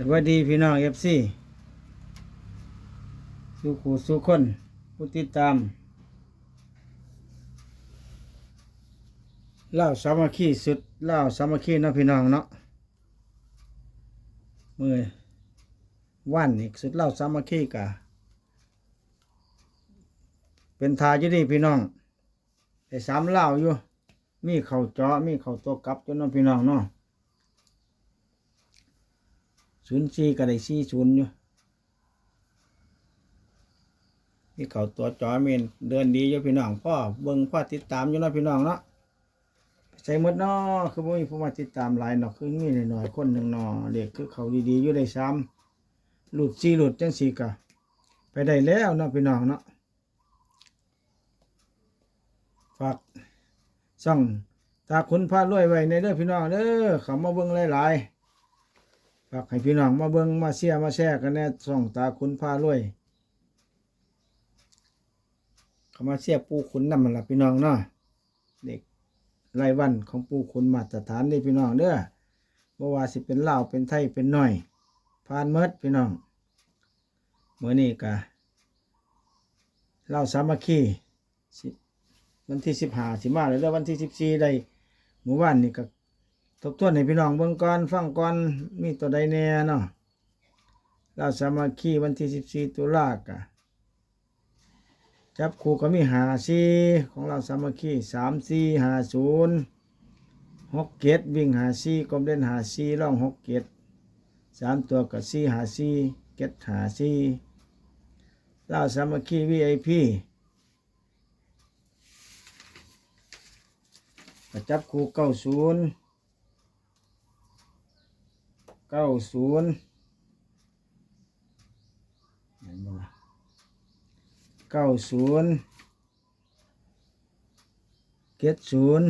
สวัสดีพี่น้องเอฟซีสุขูสุขคนผู้ติดตามเล่าสามัคคีสุดเล่าสามัคคีเนาะพี่น้องเนาะมือวันนี่สุดเล่าสามัคคีกะเป็นทาอยู่ดีพี่น้องไอ้สามเล่าอยู่มีเข่าจาะมีเข่าตัวกลับจนเนาะพี่น้องเนาะ ศูนย์สี่ก็ได้สี่ศูนย์อยู่ที่เขาตัวจอเมนเดินดีอยู่พี่น้องพ่อเบิ่งพ่อติดตามอยู่นะพี่น้องเนาะใส่หมดเนาะคือบ่มีผู้มาติดตามหลายเนาะคือมีหน่อยๆคนหนึ่งเนาะเด็กคือเขาดีๆอยู่ได้ซ้ำหลุดสี่หลุดจังสี่กะไปได้แล้วเนาะพี่น้องเนาะฝากซ่องตาคุณพารวยไว้ในเด้อพี่น้องเด้อเขามาเบิ่งหลายๆ ฝากให้พี่น้องมาเบิ่งมาเชียร์มาแชร์กันแน่ส่องตาคุณพารวยเขามาเชียร์ปูขุนนำมันละพี่น้องเนาะเด็กไรวันของปูขุนมาตรฐานนี่พี่น้องเด้อบ่อว่าสิเป็นลาวเป็นไทยเป็นหน้อยผ่านเมดพี่น้องเมื่อนี้กะเล่าสามัคคีวันที่สิบห้าสิมาแล้วเด้อวันที่สิบสี่ได้หมู่บ้านนี่ก็ ทบทวนให้พี่น้องเบิ่งก่อนฟังก่อนมีตัวใดแน่เนาะเราสามัคคีวันที่14ตุลากะจับคู่ก็มีหาซีของเราสามัคคีสามสี่หาศูนย์หกเกตวิ่งหาซีกลมเล่นหาซีล่องหกเกตสามตัวกับซีหาซีเกตหาซีเราสามัคคีวีไอพีจับคู่เก้าศูนย์ เก้าศูนย์เห็นบ่ล่ะเก้าศูนย์เจ็ดศูนย์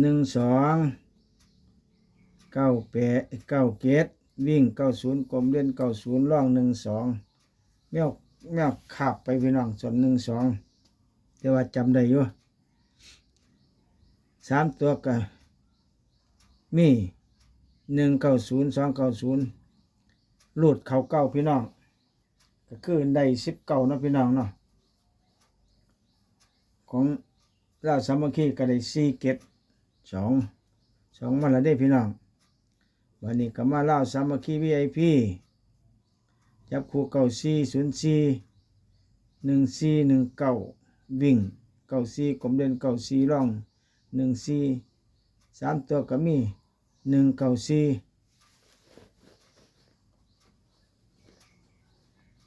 หนึ่งสองเก้าแปดเก้าเกตวิ่งเก้าศูนย์กลมเล่นเก้าศูนย์ล่องหนึ่งสองแมวแมวขับไปพี่น้องส่วนหนึ่งสองแต่ว่าจำได้อยู่สามตัวก็มี หนึ่งเก้าศูนย์สองเก้าศูนย์ลูดเขาเก้าพี่น้อง ก็คือได้สิบเก้านะพี่น้องเนาะของราสามัคคีก็ได้สี่เก็ดสองสองมันละได้พี่น้องวันนี้ก็มาเล่าสามัคคีวีไอพีจับคู่เก้าสี่ศูนย์สี่หนึ่งสี่หนึ่งเก้าวิ่งเก้าสี่กลมเด่นเก้าสี่ร่องหนึ่งสี่สามตัวก็มี หนึ่งเก้าสี่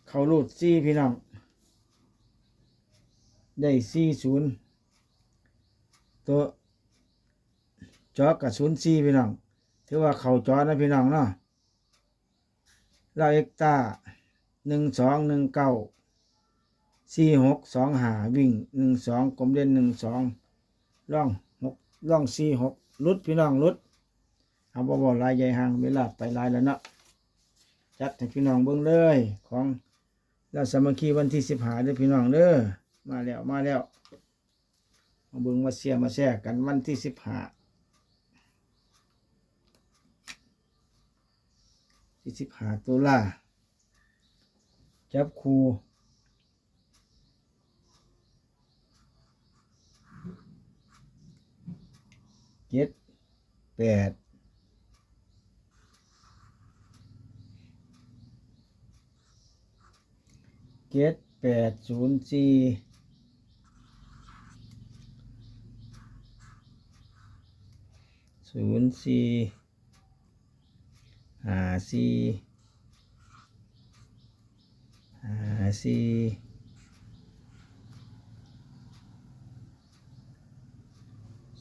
เขารูดสี่พี่น้อง ได้สี่ศูนย์ตัวจอกับศูนย์สี่พี่น้อง ถือว่าเขาจอนะพี่น้องเนาะลาเอกตาหนึ่งสองหนึ่งเก้าสี่หกสองหาวิ่งหนึ่งสองกลมเด่นหนึ่งสองล่องหกล่องสี่หกลุดพี่น้องลุด เอาบ่บ่ลายใหญ่ห่างเวลาไปลายแล้วเนาะจัดให้พี่น้องเบิ่งเลย ของเราสามัคคีวันที่สิบหาเด้อพี่น้องเด้อมาแล้วมาแล้วมาเบิ่งมาเสียมาแช่กันวันที่สิบหาที่สิบหาตุลาจับครูเจ็ดแปด เจ็ดแปดศูนย์สี่ศูนย์สี่ห้าสี่ห้าสี่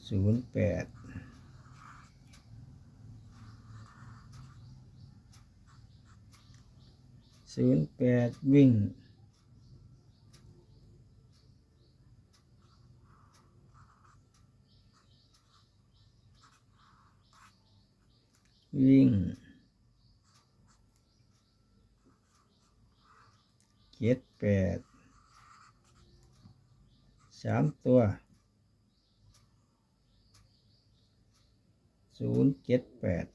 ศูนย์แปดศูนย์แปดวิ่ง วิ่งเจ็ดแปดสามตัวศูนย์เจ็ดแปด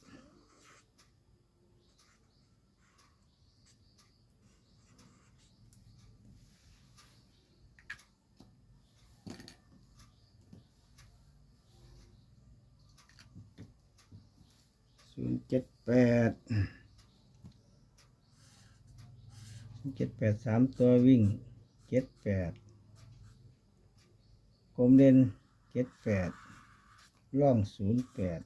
ศู นย์เจ็ดแปดเจ็ดแปดสามตัววิ่งเจ็ดแปดกลมเด่นเจ็ดแปดล่องศูนย์แปด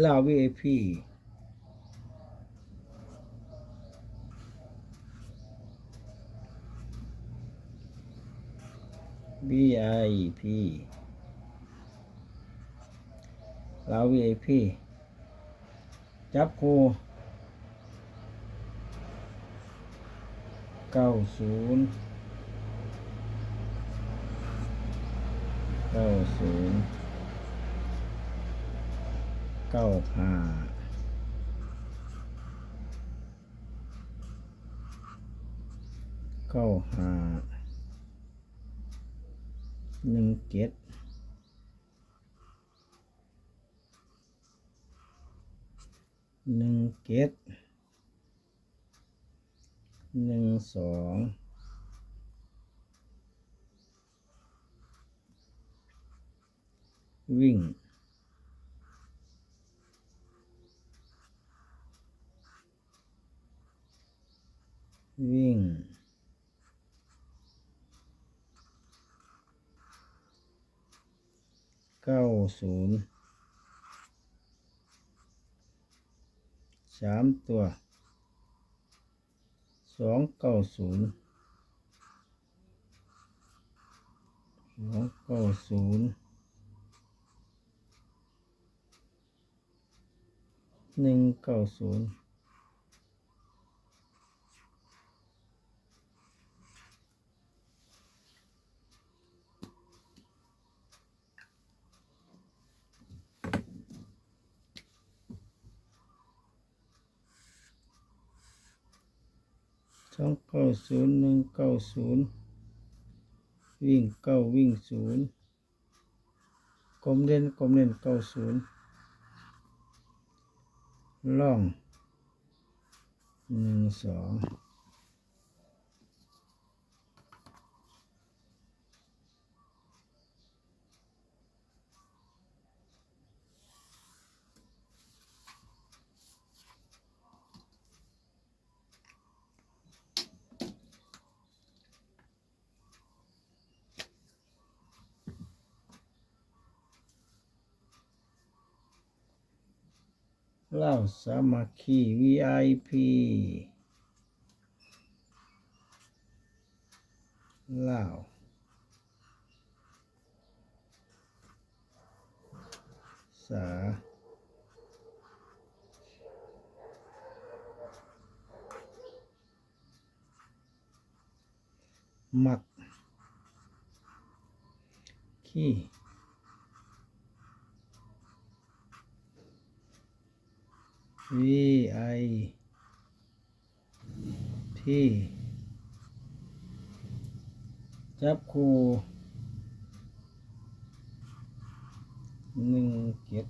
ลาว VIP VIP ลาว VIP จับคูเก้าศูนย์เก้าศูนย์ เก้าห้าเก้าห้าหนึ่งเจ็ดหนึ่งเจ็ดหนึ่งสองวิ่ง วิ่ง เก้าศูนย์สามตัว สองเก้าศูนย์สองเก้าศูนย์หนึ่งเก้าศูนย์ องเก้าศูนย์หนึ่งเก้าศูนย์วิ่งเก้าวิ่งศูนย์กลมเล่นกลมเล่นเก้าศูนย์ล่องหนึ่งสอง เล่าสามัคคี VIP เล่าสามักขี้ V I P จับคู่หนึ่งเจ็ด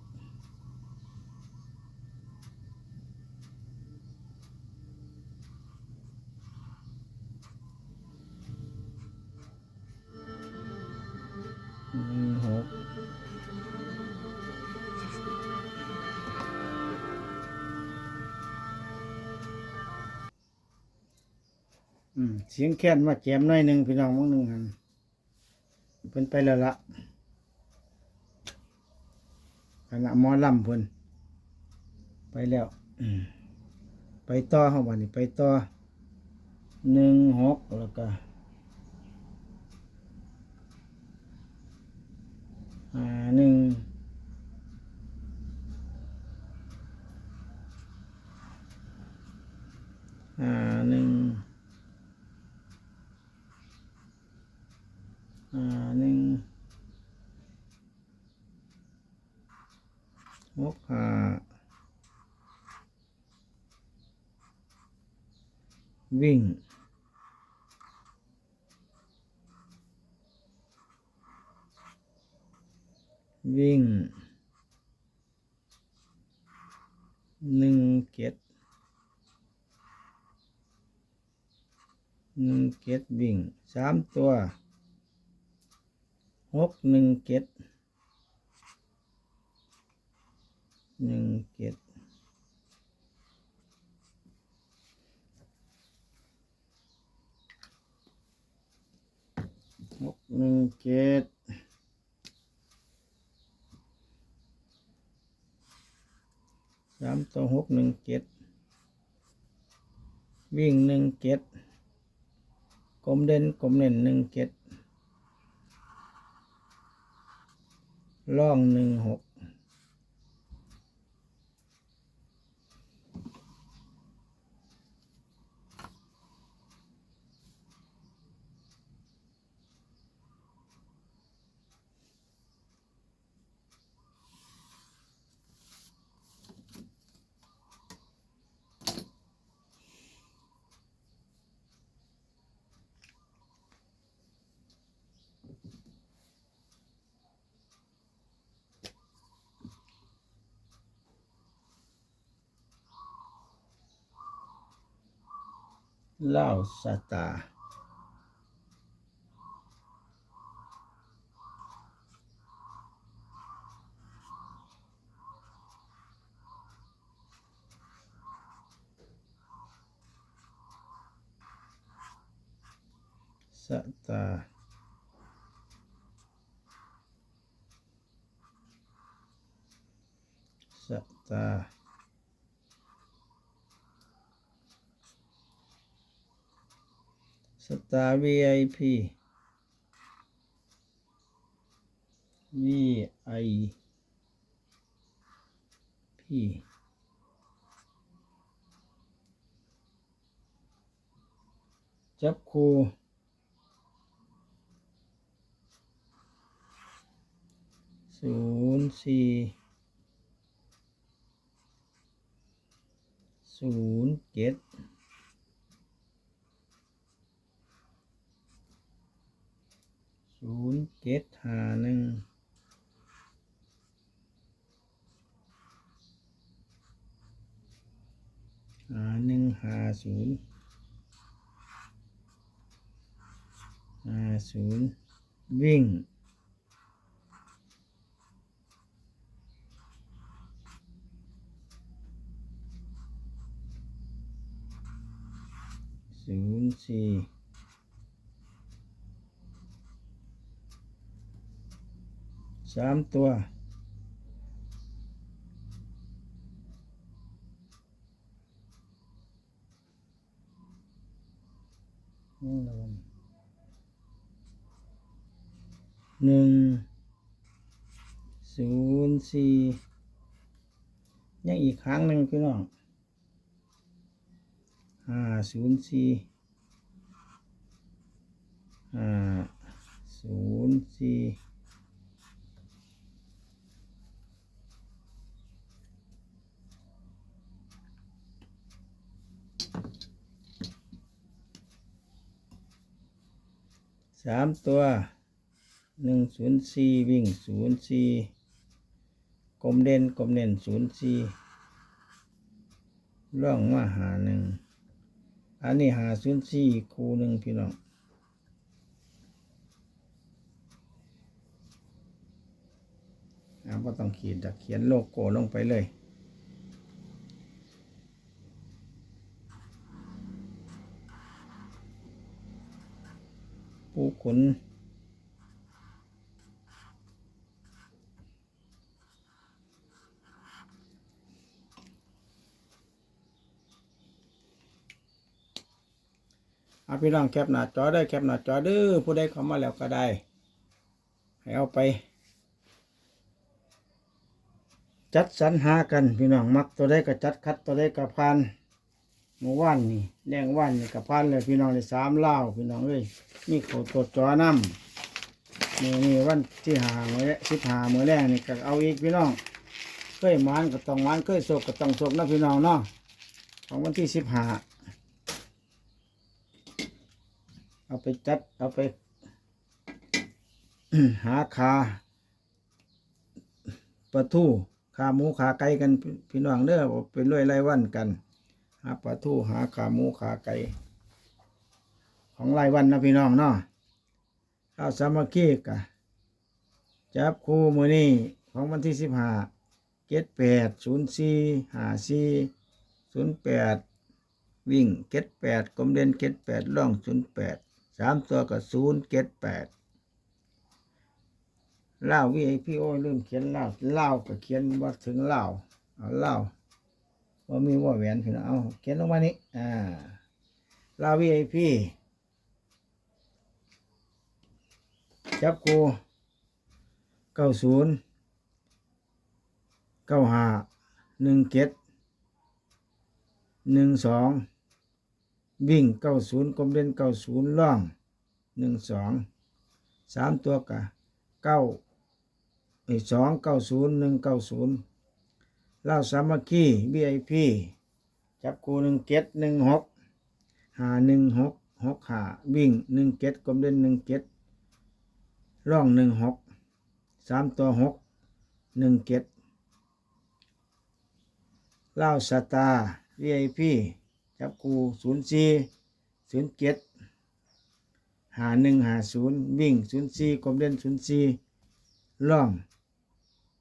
อืมเสียงแค้นมาแจมหน่อยหนึ่งพี่น้องมั้งหนึ่งหันเป็นไปแล้วละคณะมอลำเพิ่นไปแล้วไปต่อเฮาวันนี้ไปต่อหนึ่งหกแล้วก็ห้าหนึ่งห้าหนึ่ง อ่าหนึ่งหกห้าวิ่งวิ่งหนึ่งเก็ดหนึ่งเก็ดวิ่งสามตัว หกหนึ่งเก็ดหนึ่งเก็ดหกหนึ่งเก็ดสามตัวหกหนึ่งเจ็ดวิ่งหนึ่งเจ็ดกลมเด่นกลมเน่นหนึ่งเจ็ด ล่องหนึ่งหก เล่าส ตา VIP VIP จับคูศูนย์สี่ศูนย์เจ็ด ศูนย์เจ็ดหาหนึ่งหาหนึ่งหาศูนย์หาศูนย์วิ่งศูนย์สี่ สามตัวนี่ละวันหนึ่งศูนย์สี่ยังอีกครั้งหนึ่งพี่น้องห้าศูนย์สี่ห้าศูนย์สี่ สามตัวหนึ่งศูนย์สี่วิ่งศูนย์สี่กลมเด่นกลมเด่นศูนย์สี่ร่องมาหาหนึ่งอันนี้หาศูนย์สี่คูหนึ่งพี่น้องอ่าก็ต้องขีดดักเขียนโลโก้ลงไปเลย ปูขนเอาพี่น้องแคปหน้าจอได้แคปหน้าจอเด้อผู้ใดเข้ามาแล้วก็ได้ ให้เอาไป จัดสรรหากันพี่น้องมักตัวใดก็จัดคัดตัวใดก็พัน เมื่อวานนี่แดงวันนี่ก็พันเลยพี่น้องเลยสามเล่าพี่น้องเลยนี่เขาตัวจอน้ำนี่นี่วันที่หาเมื่อสิบหาเมื่อแรกนี่ก็เอาอีกพี่น้องเคยมานก็ต้องมานเคยโศกก็ต้องโศกนะพี่น้องเนาะของวันที่สิบหาเอาไปจัดเอาไป หาคาปลาทูขาหมูขาไก่กันพี่น้องเด้อเอาไปรวยไรวันกัน หาปลาทูหาขาหมูขาไก่ ของรายวันนะพี่น้องเนาะเอาสามัคคีกะจับคู่มือนี้ของวันที่สิบห้าเจ็ดแปดศูนย์สี่ห้าสี่ศูนย์แปดวิ่งเจ็ดแปดกลมเด่นเจ็ดแปดล่องศูนย์แปดสามตัวกับศูนย์เจ็ดแปดเล่าวีไอพีโอ้ลืมเขียนเล่าเล่าก็เขียนว่าถึงเล่าเอาเล่า ว่ามีว่าแหวนพี่น้องเอาเขียนลงมานี่อ่าลาวีไอพีจับกูเก้าศูนย์เก้าห้าหนึ่งเจ็ดหนึ่งสองวิ่งเก้าศูนย์กลมเด่นเก้าศูนย์ล่องหนึ่งสองสามตัวกะเก้าไอสองเก้าศูนย์หนึ่งเก้าศูนย์ เล่าสามัคคีบีไอพีจับคูหนึ่งเจ็ดหนึ่งหกหาหนึ่งหกหกหาวิ่งหนึ่งเจ็ดกลมเด่นหนึ่งเจ็ดร่องหนึ่งหกสามตัวหกหนึ่งเจ็ดเล่าสตาร์วีไอพีจับคูศูนย์สี่ศูนย์เจ็ดหาหนึ่งหาศูนย์วิ่งศูนย์สี่กลมเด่นศูนย์สี่ล่อง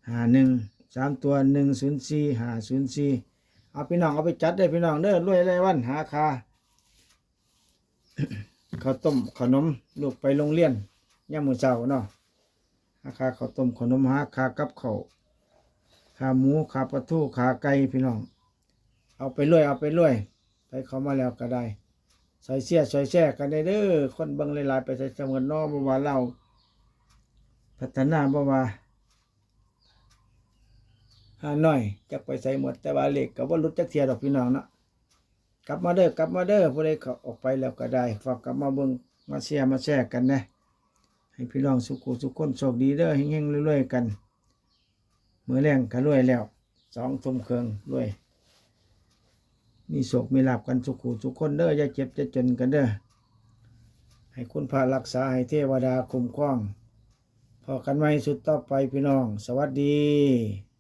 หาหนึ่ง สามตัวหนึ่งศูนย์สี่หาศูนย์สี่เอาพี่น้องเอาไปจัดได้พี่น้องเด้อรวยไรวันหาคาข้าวต้มขนมลูกไปโรงเรียนย่ามือเช้าเนาะหาคาข้าวต้มขนมหาคากับข้าวขาหมูขาปลาทูขาไก่พี่น้อง เอาไปรวยเอาไปรวยไปเข้ามาแล้วก็ได้ใส่เสียใส่แช่กันได้เด้อคนเบิ่งหลายๆไปใส่สมือนนอบว่าเรา พัฒนาบ่ว่า หาหน่อยจักไปใส่หมดแต่ว่าเล็กก็บ่หลุดจักเทียดอกพี่น้องเนาะกลับมาเด้อกลับมาเด้อผู้ใดเขาออกไปแล้วก็ได้ฝากกลับมาเบิ่งมาเชียร์มาแชร์กันนะให้พี่น้องสุขสุขคนโชคดีเด้อเฮงๆรวยๆกันมื้อแรงก็รวยแล้วสองทุ่มครึ่งรวยมีโศกมีลาบกันสุขูสุขคนเด้ออย่าเจ็บจะจนกันเด้อให้คุณพระรักษาให้เทวดาคุ้มครองพอกันไว้สุดต่อไปพี่น้อง สวัสดี